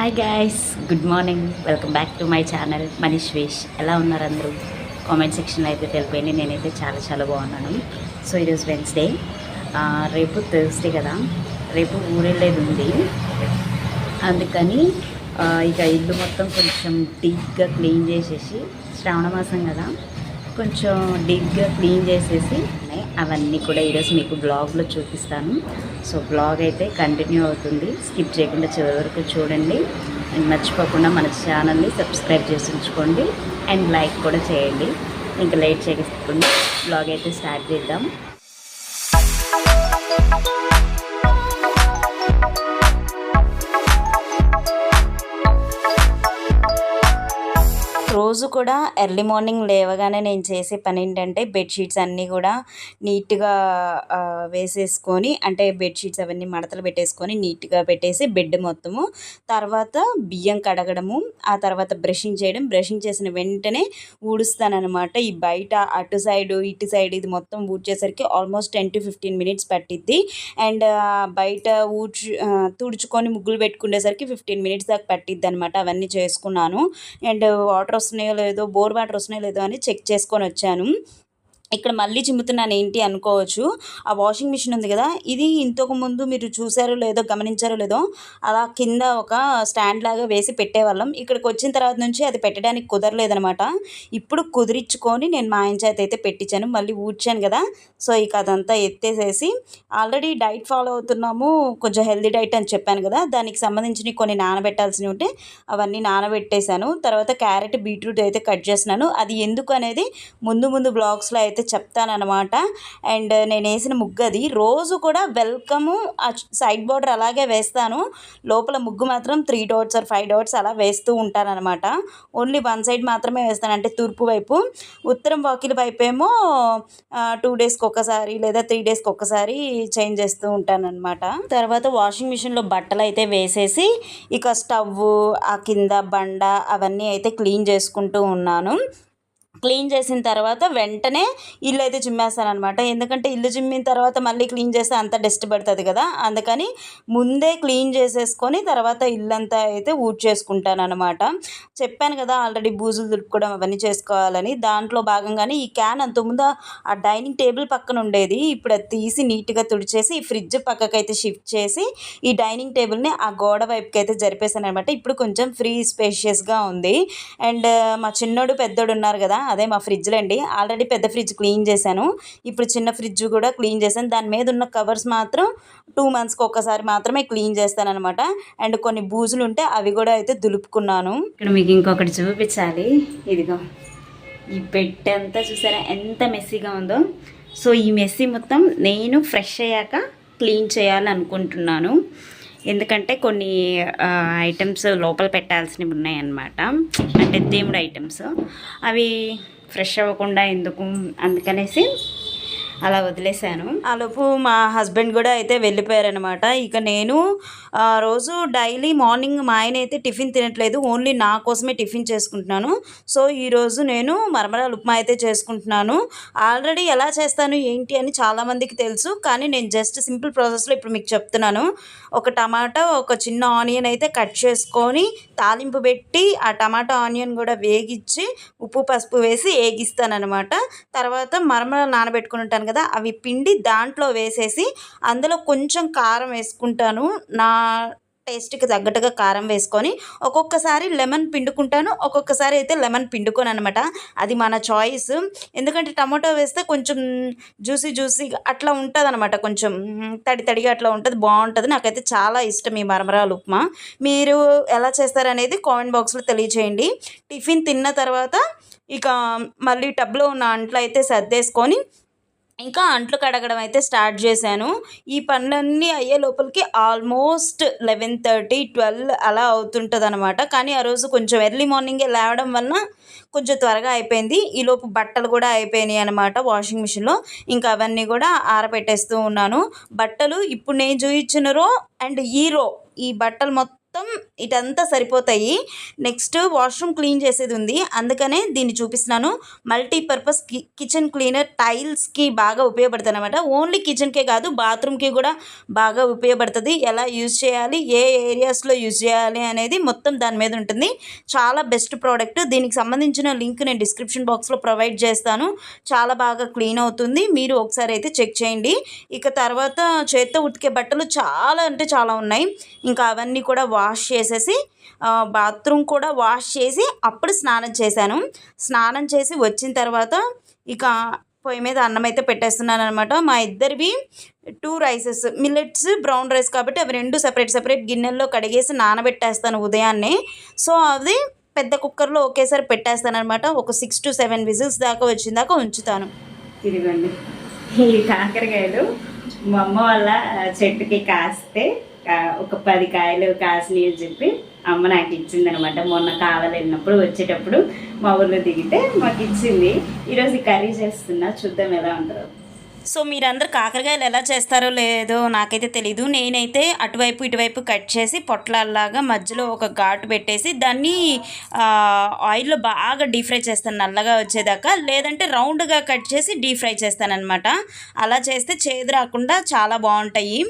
Hi guys good morning welcome back to my channel Manish వేష్ ఎలా ఉన్నారు అందరూ? Comment సెక్షన్లో అయితే తెలిపోయింది. నేనైతే చాలా చాలా బాగున్నాను. సో ఈరోజు వెన్స్డే రేపు థర్స్డే కదా. రేపు ఊరెళ్ళేది ఉంది. అందుకని ఇక ఇల్లు మొత్తం కొంచెం డీప్గా క్లీన్ చేసేసి శ్రావణ మాసం కదా. కొంచెం డీప్గా క్లీన్ చేసేసి అవన్నీ కూడా ఈరోజు మీకు బ్లాగ్లో చూపిస్తాను. సో బ్లాగ్ అయితే కంటిన్యూ అవుతుంది. స్కిప్ చేయకుండా చివరి వరకు చూడండి. అండ్ మర్చిపోకుండా మన ఛానల్ని సబ్స్క్రైబ్ చేసి ఉంచుకోండి అండ్ లైక్ కూడా చేయండి. ఇంకా లేట్ చేయకుండా బ్లాగ్ అయితే స్టార్ట్ చేద్దాం. రోజు కూడా ఎర్లీ మార్నింగ్ లేవగానే నేను చేసే పని ఏంటంటే బెడ్షీట్స్ అన్నీ కూడా నీట్గా వేసేసుకొని అంటే బెడ్షీట్స్ అవన్నీ మడతలు పెట్టేసుకొని నీట్గా పెట్టేసి బెడ్ మొత్తము. తర్వాత బియ్యం కడగడము ఆ తర్వాత బ్రషింగ్ చేయడం. బ్రషింగ్ చేసిన వెంటనే ఊడుస్తానమాట ఈ బయట అటు సైడ్ ఇటు సైడ్ ఇది మొత్తం ఊడ్చేసరికి almost ten to fifteen minutes పట్టిద్ది. అండ్ బయట ఊడ్చు తుడుచుకొని ముగ్గులు పెట్టుకునేసరికి ఫిఫ్టీన్ మినిట్స్ దాకా పట్టిద్ది అనమాట అవన్నీ చేసుకున్నాను. అండ్ వాటర్ వస్తున్నాయో లేదో బోర్ వాటర్ వస్తున్నాయో లేదో అని చెక్ చేసుకొని వచ్చాను. ఇక్కడ మళ్ళీ చిమ్ముతున్నాను ఏంటి అనుకోవచ్చు. ఆ వాషింగ్ మిషన్ ఉంది కదా ఇది ఇంతకు ముందు మీరు చూసారో లేదో గమనించారో లేదో అలా కింద ఒక స్టాండ్ లాగా వేసి పెట్టేవాళ్ళం. ఇక్కడికి వచ్చిన తర్వాత నుంచి అది పెట్టడానికి కుదరలేదనమాట ఇప్పుడు కుదిరించుకొని నేను మా ఆయన చేత అయితే పెట్టించాను మళ్ళీ ఊడ్చాను కదా. సో ఇక అదంతా ఎత్తేసేసి ఆల్రెడీ డైట్ ఫాలో అవుతున్నాము కొంచెం హెల్దీ డైట్ అని చెప్పాను కదా. దానికి సంబంధించిన కొన్ని నానబెట్టాల్సినవి ఉంటే అవన్నీ నానబెట్టేశాను. తర్వాత క్యారెట్ బీట్రూట్ అయితే కట్ చేసినాను అది ఎందుకు అనేది ముందు ముందు బ్లాగ్స్లో అయితే చెప్తానమాట అండ్ నేను వేసిన ముగ్గు అది రోజు కూడా వెల్కమ్ ఆ సైడ్ బార్డర్ అలాగే వేస్తాను. లోపల ముగ్గు మాత్రం three dots or five dots అలా వేస్తూ ఉంటానన్నమాట. ఓన్లీ వన్ సైడ్ మాత్రమే వేస్తాను. అంటే తూర్పు వైపు. ఉత్తరం వాకిలి వైపు ఏమో టూ డేస్కి ఒక్కసారి లేదా త్రీ డేస్కి ఒక్కసారి చేంజ్ చేస్తూ ఉంటానన్నమాట. తర్వాత వాషింగ్ మిషన్లో బట్టలు అయితే వేసేసి ఇక స్టవ్ ఆ కింద బండ అవన్నీ అయితే క్లీన్ చేసుకుంటూ ఉన్నాను. క్లీన్ చేసిన తర్వాత వెంటనే ఇల్లు అయితే చిమ్మేస్తాను అనమాట ఎందుకంటే ఇల్లు చిమ్మిన తర్వాత మళ్ళీ క్లీన్ చేస్తే అంత డస్ట్ పడుతుంది కదా. అందుకని ముందే క్లీన్ చేసేసుకొని తర్వాత ఇల్లంతా అయితే ఊడ్చేసుకుంటాను అనమాట చెప్పాను కదా ఆల్రెడీ బూజులు దులుపుకోవడం అవన్నీ చేసుకోవాలని. దాంట్లో భాగంగానే ఈ క్యాన్ అంతకుముందు ఆ డైనింగ్ టేబుల్ పక్కన ఉండేది. ఇప్పుడు అది తీసి నీట్గా తుడిచేసి ఈ ఫ్రిడ్జ్ పక్కకైతే షిఫ్ట్ చేసి ఈ డైనింగ్ టేబుల్ని ఆ గోడ వైపుకి అయితే జరిపేశాను అనమాట ఇప్పుడు కొంచెం ఫ్రీ స్పేషియస్గా ఉంది. అండ్ మా చిన్నోడు పెద్దోడు ఉన్నారు కదా అదే మా ఫ్రిడ్జ్లో అండి. ఆల్రెడీ పెద్ద ఫ్రిడ్జ్ క్లీన్ చేశాను. ఇప్పుడు చిన్న ఫ్రిడ్జ్ కూడా క్లీన్ చేశాను. దాని మీద ఉన్న కవర్స్ మాత్రం టూ మంత్స్కి ఒక్కసారి మాత్రమే క్లీన్ చేస్తాను అనమాట అండ్ కొన్ని బూజులు ఉంటే అవి కూడా అయితే దులుపుకున్నాను. ఇక్కడ మీకు ఇంకొకటి చూపించాలి. ఇదిగో. ఈ బెడ్ అంతా చూసారా? ఎంత మెస్సీగా ఉందో. సో ఈ మెస్సీ మొత్తం నేను ఫ్రెష్ అయ్యాక క్లీన్ చేయాలనుకుంటున్నాను. ఎందుకంటే కొన్ని ఐటమ్స్ లోపల పెట్టాల్సినవి ఉన్నాయన్నమాట. అంటే దేవుడు ఐటమ్స్ అవి ఫ్రెష్ అవ్వకుండా ఎందుకు? అందుకనేసి అలా వదిలేశాను. ఆ లోపు మా హస్బెండ్ కూడా అయితే వెళ్ళిపోయారనమాట ఇక నేను ఆ, రోజు డైలీ మార్నింగ్ మా ఆయన అయితే టిఫిన్ తినట్లేదు ఓన్లీ నా కోసమే టిఫిన్ చేసుకుంటున్నాను. సో ఈరోజు నేను మరమరాలు ఉప్మా అయితే చేసుకుంటున్నాను. ఆల్రెడీ ఎలా చేస్తాను ఏంటి అని చాలామందికి తెలుసు కానీ నేను జస్ట్ సింపుల్ ప్రాసెస్లో ఇప్పుడు మీకు చెప్తున్నాను. ఒక టమాటా ఒక చిన్న ఆనియన్ అయితే కట్ చేసుకొని తాలింపు పెట్టి ఆ టమాటా ఆనియన్ కూడా వేగిచ్చి ఉప్పు పసుపు వేసి వేగిస్తాను అనమాట తర్వాత మరమరాలు నానబెట్టుకుని ఉంటాను కదా అవి పిండి దాంట్లో వేసేసి అందులో కొంచెం కారం వేసుకుంటాను. నా టేస్ట్కి తగ్గట్టుగా కారం వేసుకొని ఒక్కొక్కసారి లెమన్ పిండుకుంటాను. ఒక్కొక్కసారి అయితే లెమన్ పిండుకోను అనమాట అది మన చాయిస్. ఎందుకంటే టమాటో వేస్తే కొంచెం జ్యూసీ జ్యూసీ అట్లా ఉంటుంది అనమాట కొంచెం తడి తడిగా అట్లా ఉంటుంది బాగుంటుంది. నాకైతే చాలా ఇష్టం ఈ మరమరాలు ఉప్మా. మీరు ఎలా చేస్తారనేది కామెంట్ బాక్స్లో తెలియచేయండి. టిఫిన్ తిన్న తర్వాత ఇక మళ్ళీ టబ్లో ఉన్న అంట్లు అయితే సర్దేసుకొని ఇంకా అంట్లు కడగడం అయితే స్టార్ట్ చేశాను. ఈ పనులన్నీ అయ్యే లోపలికి ఆల్మోస్ట్ లెవెన్ థర్టీ ట్వెల్వ్ అలా అవుతుంటుంది అనమాట కానీ ఆ రోజు కొంచెం ఎర్లీ మార్నింగే లేవడం వలన కొంచెం త్వరగా అయిపోయింది. ఈలోపు బట్టలు కూడా అయిపోయినాయి అనమాట వాషింగ్ మిషన్లో. ఇంకా అవన్నీ కూడా ఆరబెట్టేస్తూ ఉన్నాను. బట్టలు ఇప్పుడు నేను చూపించిన రో అండ్ ఈ రో ఈ బట్టలు మొత్తం మొత్తం ఇటంతా సరిపోతాయి. నెక్స్ట్ వాష్రూమ్ క్లీన్ చేసేది ఉంది. అందుకనే దీన్ని చూపిస్తున్నాను. మల్టీపర్పస్కి కిచెన్ క్లీనర్ టైల్స్కి బాగా ఉపయోగపడుతుంది అనమాట ఓన్లీ కిచెన్కే కాదు బాత్రూమ్కి కూడా బాగా ఉపయోగపడుతుంది. ఎలా యూజ్ చేయాలి ఏ ఏరియాస్లో యూజ్ చేయాలి అనేది మొత్తం దాని మీద ఉంటుంది. చాలా బెస్ట్ ప్రోడక్ట్. దీనికి సంబంధించిన లింక్ నేను డిస్క్రిప్షన్ బాక్స్లో ప్రొవైడ్ చేస్తాను. చాలా బాగా క్లీన్ అవుతుంది. మీరు ఒకసారి అయితే చెక్ చేయండి. ఇక తర్వాత చేత్తో ఉతికే బట్టలు చాలా అంటే చాలా ఉన్నాయి. ఇంకా అవన్నీ కూడా వాష్ చేసేసి బాత్రూమ్ కూడా వాష్ చేసి అప్పుడు స్నానం చేశాను. స్నానం చేసి వచ్చిన తర్వాత ఇక పొయ్యి మీద అన్నం అయితే పెట్టేస్తున్నాను అనమాట మా ఇద్దరివి two rices millets brown rice కాబట్టి అవి రెండు సెపరేట్ సెపరేట్ గిన్నెల్లో కడిగేసి నానబెట్టేస్తాను ఉదయాన్నే. సో అది పెద్ద కుక్కర్లో ఒకేసారి పెట్టేస్తాను అనమాట ఒక సిక్స్ టు సెవెన్ విజిల్స్ దాకా వచ్చిన దాకా ఉంచుతాను. ఇదిగోండి. ఈ కాకరకాయలు మా అమ్మ వాళ్ళ చెట్టుకి కాస్తే ఒక పది కాయలు కాసినాయి అని చెప్పి అమ్మ నాకు ఇచ్చింది అనమాట మొన్న కావాలి వెళ్ళినప్పుడు వచ్చేటప్పుడు మా ఊర్లో దిగితే మాకు ఇచ్చింది. ఈరోజు కర్రీ చేస్తున్నా చూద్దాం ఎలా ఉంటుందో సో మీరందరు కాకరకాయలు ఎలా చేస్తారో లేదో నాకైతే తెలీదు. నేనైతే అటువైపు ఇటువైపు కట్ చేసి పొట్లాల్లాగా మధ్యలో ఒక ఘాటు పెట్టేసి దాన్ని ఆయిల్లో బాగా డీప్ ఫ్రై చేస్తాను. నల్లగా వచ్చేదాకా లేదంటే రౌండ్గా కట్ చేసి డీప్ ఫ్రై చేస్తాను అనమాట అలా చేస్తే చేదు రాకుండా చాలా బాగుంటాయి.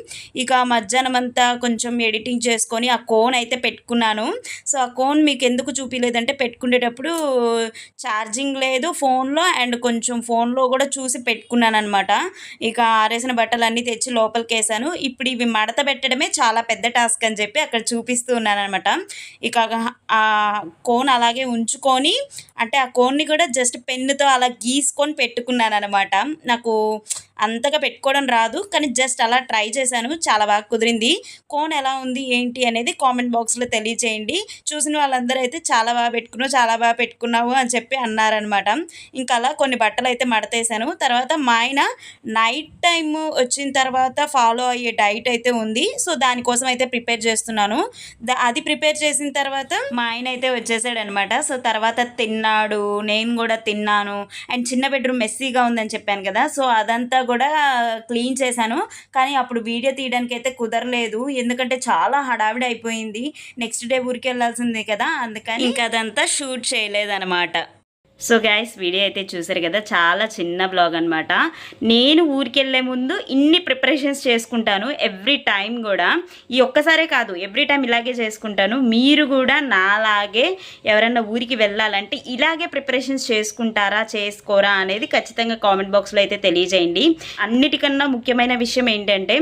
ఇక మధ్యాహ్నం అంతా కొంచెం ఎడిటింగ్ చేసుకొని ఆ కోన్ అయితే పెట్టుకున్నాను. సో ఆ కోన్ మీకు ఎందుకు చూపించలేదంటే పెట్టుకునేటప్పుడు ఛార్జింగ్ లేదు ఫోన్లో అండ్ కొంచెం ఫోన్లో కూడా చూసి పెట్టుకున్నాను అనమాట ఇక ఆరేసిన బట్టలన్నీ తెచ్చి లోపలికి వేసాను ఇప్పుడు ఇవి మడత పెట్టడమే చాలా పెద్ద టాస్క్ అని చెప్పి అక్కడ చూపిస్తూ ఉన్నానమాట ఇక ఆ కోన్ అలాగే ఉంచుకొని అంటే ఆ కోన్ని కూడా జస్ట్ పెన్నుతో అలా గీసుకొని పెట్టుకున్నాను అనమాట నాకు అంతగా పెట్టుకోవడం రాదు. కానీ జస్ట్ అలా ట్రై చేశాను. చాలా బాగా కుదిరింది. కోన్ ఎలా ఉంది? ఏంటి? అనేది కామెంట్ బాక్స్లో తెలియచేయండి. చూసిన వాళ్ళందరూ అయితే చాలా బాగా పెట్టుకున్నావు చాలా బాగా పెట్టుకున్నావు అని చెప్పి అన్నారనమాట. ఇంకా అలా కొన్ని బట్టలు అయితే మడతేసాను తర్వాత మా ఆయన నైట్ టైం వచ్చిన తర్వాత ఫాలో అయ్యే డైట్ అయితే ఉంది. సో దానికోసం అయితే ప్రిపేర్ చేస్తున్నాను. అది ప్రిపేర్ చేసిన తర్వాత మా ఆయన అయితే వచ్చేసాడనమాట. సో తర్వాత తిన్నాడు. నేను కూడా తిన్నాను. అండ్ చిన్న బెడ్రూమ్ మెస్సీగా ఉందని చెప్పాను కదా. సో అదంతా కూడా క్లీన్ చేశాను. కానీ అప్పుడు వీడియో తీయడానికి అయితే కుదరలేదు. ఎందుకంటే చాలా హడావిడి అయిపోయింది. నెక్స్ట్ డే ఊరికి వెళ్ళాల్సిందే కదా. అందుకని ఇంకా అదంతా షూట్ చేయలేదన్నమాట. సో గైస్ వీడియో అయితే చూసారు కదా? చాలా చిన్న బ్లాగ్ అనమాట నేను ఊరికెళ్ళే ముందు ఇన్ని ప్రిపరేషన్స్ చేసుకుంటాను ఎవ్రీ టైం కూడా. ఈ ఒక్కసారే కాదు ఎవ్రీ టైం ఇలాగే చేసుకుంటాను. మీరు కూడా నాలాగే ఎవరైనా ఊరికి వెళ్ళాలంటే ఇలాగే ప్రిపరేషన్స్ చేసుకుంటారా చేసుకోరా అనేది ఖచ్చితంగా కామెంట్ బాక్స్లో అయితే తెలియజేయండి. అన్నిటికన్నా ముఖ్యమైన విషయం ఏంటంటే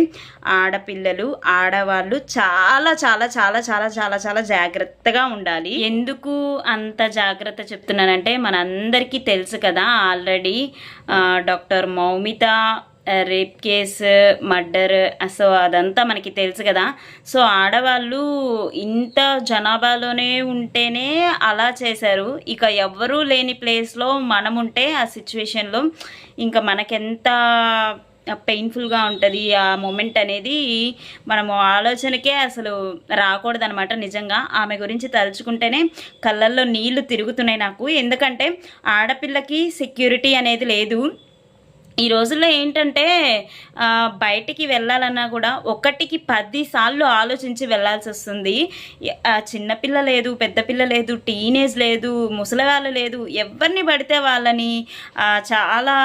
ఆడపిల్లలు ఆడవాళ్ళు చాలా చాలా చాలా చాలా చాలా చాలా జాగ్రత్తగా ఉండాలి. ఎందుకు అంత జాగ్రత్త చెప్తున్నానంటే అందరికీ తెలుసు కదా already doctor Moumita rape case murder so అదంతా మనకి తెలుసు కదా. సో ఆడవాళ్ళు ఇంత జనాభాలోనే ఉంటేనే అలా చేశారు. ఇక ఎవ్వరూ లేని ప్లేస్లో మనముంటే ఆ సిచ్యువేషన్లో ఇంకా మనకెంత పెయిన్ఫుల్గా ఉంటుంది. ఆ మూమెంట్ అనేది మనము ఆలోచనకే అసలు రాకూడదనమాట నిజంగా. ఆమె గురించి తలుచుకుంటేనే కళ్ళల్లో నీళ్ళు తిరుగుతున్నాయి నాకు. ఎందుకంటే ఆడపిల్లకి సెక్యూరిటీ అనేది లేదు. ఈ రోజుల్లో ఏంటంటే బయటికి వెళ్ళాలన్నా కూడా ఒకటికి పది సార్లు ఆలోచించి వెళ్ళాల్సి వస్తుంది. చిన్నపిల్ల లేదు పెద్దపిల్ల లేదు టీనేజ్ లేదు ముసలివాళ్ళు లేదు ఎవరిని పడితే వాళ్ళని చాలా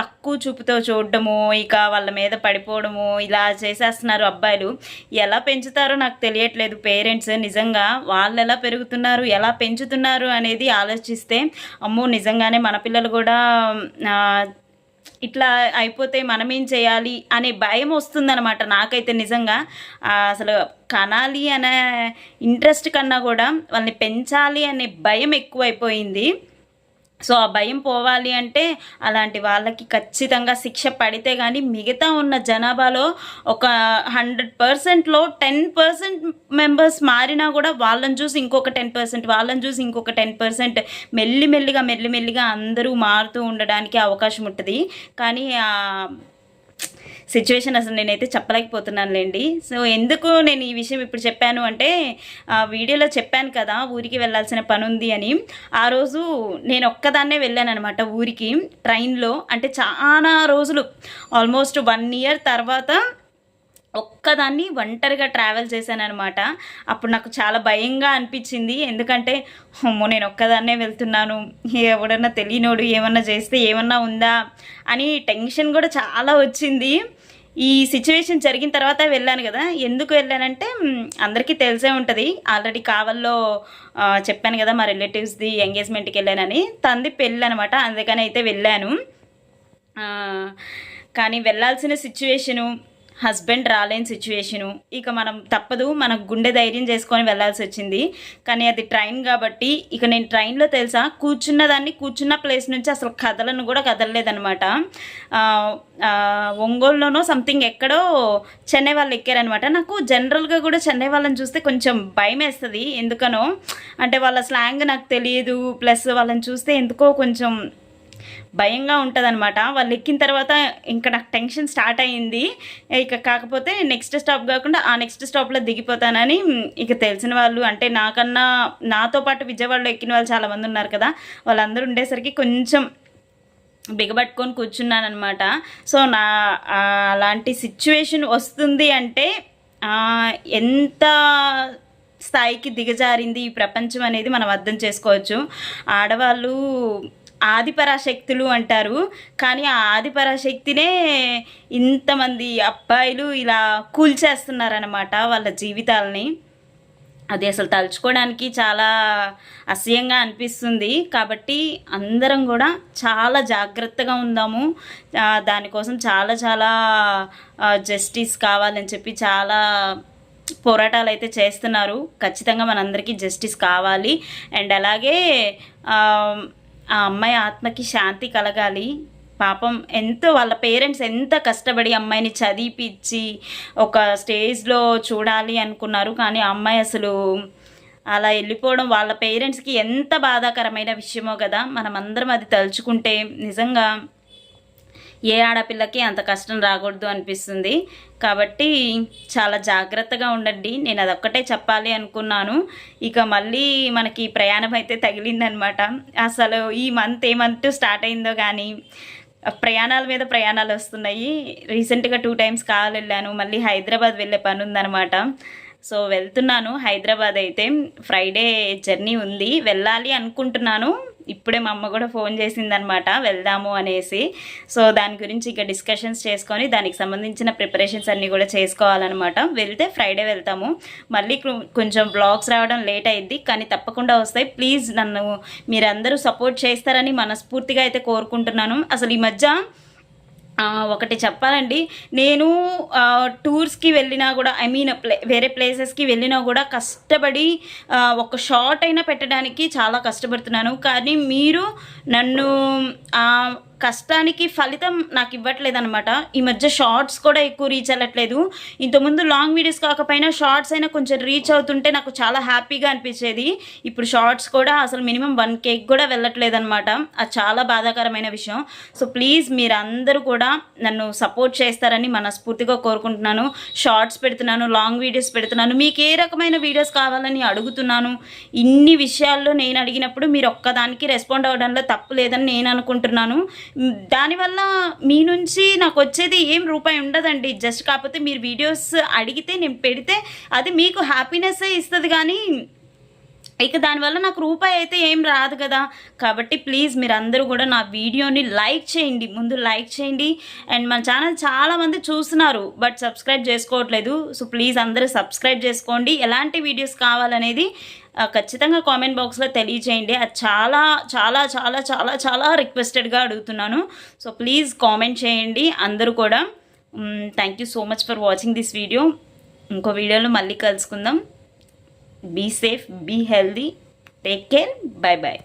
తక్కువ చూపుతో చూడడము ఇక వాళ్ళ మీద పడిపోవడము ఇలా చేసేస్తున్నారు అబ్బాయిలు. ఎలా పెంచుతారో నాకు తెలియట్లేదు. పేరెంట్స్ నిజంగా వాళ్ళు ఎలా పెరుగుతున్నారు ఎలా పెంచుతున్నారు అనేది ఆలోచిస్తే అమ్మో నిజంగానే మన పిల్లలు కూడా ఇట్లా అయిపోతే మనం ఏం చేయాలి అనే భయం వస్తుందన్నమాట నాకైతే నిజంగా. అసలు కనాలి అనే ఇంట్రెస్ట్ కన్నా కూడా వాళ్ళని పెంచాలి అనే భయం ఎక్కువైపోయింది. సో ఆ భయం పోవాలి అంటే అలాంటి వాళ్ళకి ఖచ్చితంగా శిక్ష పడితే కానీ మిగతా ఉన్న జనాభాలో ఒక హండ్రెడ్ పర్సెంట్లో టెన్ పర్సెంట్ మెంబర్స్ మారినా కూడా వాళ్ళని చూసి ఇంకొక టెన్ పర్సెంట్ వాళ్ళని చూసి ఇంకొక టెన్ పర్సెంట్ మెల్లిమెల్లిగా మెల్లిమెల్లిగా అందరూ మారుతూ ఉండడానికి అవకాశం ఉంటుంది. కానీ సిచ్యువేషన్ అసలు నేనైతే చెప్పలేకపోతున్నానులేండి. సో ఎందుకు నేను ఈ విషయం ఇప్పుడు చెప్పాను అంటే ఆ వీడియోలో చెప్పాను కదా ఊరికి వెళ్ళాల్సిన పని ఉంది అని. ఆ రోజు నేను ఒక్కదాన్నే వెళ్ళాను అనమాట ఊరికి ట్రైన్లో. అంటే చాలా రోజులు ఆల్మోస్ట్ వన్ ఇయర్ తర్వాత ఒక్కదాన్ని ఒంటరిగా ట్రావెల్ చేశాను అనమాట అప్పుడు నాకు చాలా భయంగా అనిపించింది. ఎందుకంటే అమ్మో నేను ఒక్కదాన్నే వెళ్తున్నాను. ఎవడన్నా తెలియనోడు ఏమన్నా చేస్తే ఏమన్నా ఉందా? అని టెన్షన్ కూడా చాలా వచ్చింది. ఈ సిచ్యువేషన్ జరిగిన తర్వాత వెళ్ళాను కదా. ఎందుకు వెళ్ళానంటే అందరికీ తెలిసే ఉంటుంది. ఆల్రెడీ కావల్లో చెప్పాను కదా మా రిలేటివ్స్ది ఎంగేజ్మెంట్కి వెళ్ళానని. తంది పెళ్ళి అనమాట అందుకని అయితే వెళ్ళాను. కానీ వెళ్ళాల్సిన సిచ్యువేషను హస్బెండ్ రాలేని సిచ్యువేషను. ఇక మనం తప్పదు మనకు గుండె ధైర్యం చేసుకొని వెళ్ళాల్సి వచ్చింది. కానీ అది ట్రైన్ కాబట్టి ఇక నేను ట్రైన్లో తెలుసా కూర్చున్న దాన్ని కూర్చున్న ప్లేస్ నుంచి అసలు కథలను కూడా కదలలేదనమాట ఒంగోలులోనో సంథింగ్ ఎక్కడో చెన్నై వాళ్ళు ఎక్కారనమాట నాకు జనరల్గా కూడా చెన్నై వాళ్ళని చూస్తే కొంచెం భయం వేస్తుంది. ఎందుకనో అంటే వాళ్ళ స్లాంగ్ నాకు తెలియదు. ప్లస్ వాళ్ళని చూస్తే ఎందుకో కొంచెం భయంగా ఉంటుందన్నమాట. వాళ్ళు ఎక్కిన తర్వాత ఇంకా నాకు టెన్షన్ స్టార్ట్ అయ్యింది. ఇక కాకపోతే నెక్స్ట్ స్టాప్ కాకుండా ఆ నెక్స్ట్ స్టాప్లో దిగిపోతానని ఇక తెలిసిన వాళ్ళు అంటే నాకన్నా నాతో పాటు విజయవాడలో ఎక్కిన వాళ్ళు చాలామంది ఉన్నారు కదా వాళ్ళందరూ ఉండేసరికి కొంచెం బిగబట్టుకొని కూర్చున్నానమాట సో నా అలాంటి సిచ్యువేషన్ వస్తుంది అంటే ఎంత స్థాయికి దిగజారింది ఈ ప్రపంచం అనేది మనం అర్థం చేసుకోవచ్చు. ఆడవాళ్ళు ఆదిపరాశక్తులు అంటారు. కానీ ఆ ఆదిపరాశక్తినే ఇంతమంది అబ్బాయిలు ఇలా కూల్చేస్తున్నారనమాట వాళ్ళ జీవితాలని. అది అసలు తలుచుకోవడానికి చాలా అసహ్యంగా అనిపిస్తుంది. కాబట్టి అందరం కూడా చాలా జాగ్రత్తగా ఉందాము. దానికోసం చాలా చాలా జస్టిస్ కావాలని చెప్పి చాలా పోరాటాలు అయితే చేస్తున్నారు. ఖచ్చితంగా మనందరికీ జస్టిస్ కావాలి. అండ్ అలాగే ఆ, అమ్మాయి ఆత్మకి శాంతి కలగాలి. పాపం ఎంతో వాళ్ళ పేరెంట్స్ ఎంత కష్టపడి అమ్మాయిని చదివిపించి ఒక స్టేజ్లో చూడాలి అనుకున్నారు. కానీ అమ్మాయి అసలు అలా వెళ్ళిపోవడం వాళ్ళ పేరెంట్స్కి ఎంత బాధాకరమైన విషయమో కదా. మనం అందరం అది తలుచుకుంటే నిజంగా ఏ ఆడపిల్లకి అంత కష్టం రాకూడదు అనిపిస్తుంది. కాబట్టి చాలా జాగ్రత్తగా ఉండండి. నేను అదొక్కటే చెప్పాలి అనుకున్నాను. ఇక మళ్ళీ మనకి ప్రయాణం అయితే తగిలిందనమాట. అసలు ఈ మంత్ ఏ మంత్ స్టార్ట్ అయిందో కానీ ప్రయాణాల మీద ప్రయాణాలు వస్తున్నాయి. రీసెంట్గా టూ టైమ్స్ కావాలి వెళ్ళాను. మళ్ళీ హైదరాబాద్ వెళ్ళే పని ఉందనమాట. సో వెళ్తున్నాను హైదరాబాద్ అయితే. ఫ్రైడే జర్నీ ఉంది. వెళ్ళాలి అనుకుంటున్నాను. ఇప్పుడే మా అమ్మ కూడా ఫోన్ చేసిందనమాట వెళ్దాము అనేసి. సో దాని గురించి ఇక డిస్కషన్స్ చేసుకొని దానికి సంబంధించిన ప్రిపరేషన్స్ అన్నీ కూడా చేసుకోవాలన్నమాట వెళ్తే ఫ్రైడే వెళ్తాము. మళ్ళీ కొంచెం బ్లాగ్స్ రావడం లేట్ అయింది కానీ తప్పకుండా వస్తాయి. ప్లీజ్ నన్ను మీరందరూ సపోర్ట్ చేస్తారని మనస్ఫూర్తిగా అయితే కోరుకుంటున్నాను. అసలు ఈ మధ్య ఒకటి చెప్పాలండి. నేను టూర్స్కి వెళ్ళినా కూడా ఐ మీన్ ప్లే వేరే ప్లేసెస్కి వెళ్ళినా కూడా కష్టపడి ఒక షార్ట్ అయినా పెట్టడానికి చాలా కష్టపడుతున్నాను. కానీ మీరు నన్ను కష్టానికి ఫలితం నాకు ఇవ్వట్లేదు అనమాట ఈ మధ్య షార్ట్స్ కూడా ఎక్కువ రీచ్ అవ్వట్లేదు. ఇంతకుముందు లాంగ్ వీడియోస్ కాకపోయినా షార్ట్స్ అయినా కొంచెం రీచ్ అవుతుంటే నాకు చాలా హ్యాపీగా అనిపించేది. ఇప్పుడు షార్ట్స్ కూడా అసలు మినిమం వన్ కేక్ కూడా వెళ్ళట్లేదు అనమాట అది చాలా బాధాకరమైన విషయం. సో ప్లీజ్ మీరందరూ కూడా నన్ను సపోర్ట్ చేస్తారని మనస్ఫూర్తిగా కోరుకుంటున్నాను. షార్ట్స్ పెడుతున్నాను లాంగ్ వీడియోస్ పెడుతున్నాను. మీకు ఏ రకమైన వీడియోస్ కావాలని అడుగుతున్నాను? ఇన్ని విషయాల్లో నేను అడిగినప్పుడు మీరు ఒక్కదానికి రెస్పాండ్ అవ్వడంలో తప్పు లేదని నేను అనుకుంటున్నాను. దానివల్ల మీ నుంచి నాకు వచ్చేది ఏం రూపాయి ఉండదండి. జస్ట్ కాకపోతే మీరు వీడియోస్ అడిగితే నేను పెడితే అది మీకు హ్యాపీనెస్ ఇస్తుంది కానీ ఇక దానివల్ల నాకు రూపాయి అయితే ఏం రాదు కదా. కాబట్టి ప్లీజ్ మీరు అందరూ కూడా నా వీడియోని లైక్ చేయండి. ముందు లైక్ చేయండి. అండ్ మన ఛానల్ చాలామంది చూస్తున్నారు బట్ సబ్స్క్రైబ్ చేసుకోవట్లేదు. సో ప్లీజ్ అందరూ సబ్స్క్రైబ్ చేసుకోండి. ఎలాంటి వీడియోస్ కావాలనేది ఖచ్చితంగా కామెంట్ బాక్స్లో తెలియజేయండి. అది చాలా చాలా చాలా చాలా చాలా రిక్వెస్టెడ్గా అడుగుతున్నాను. సో ప్లీజ్ కామెంట్ చేయండి అందరూ కూడా. Thank you so much for watching this video ఇంకో వీడియోలో మళ్ళీ కలుసుకుందాం. Be safe be healthy take care bye bye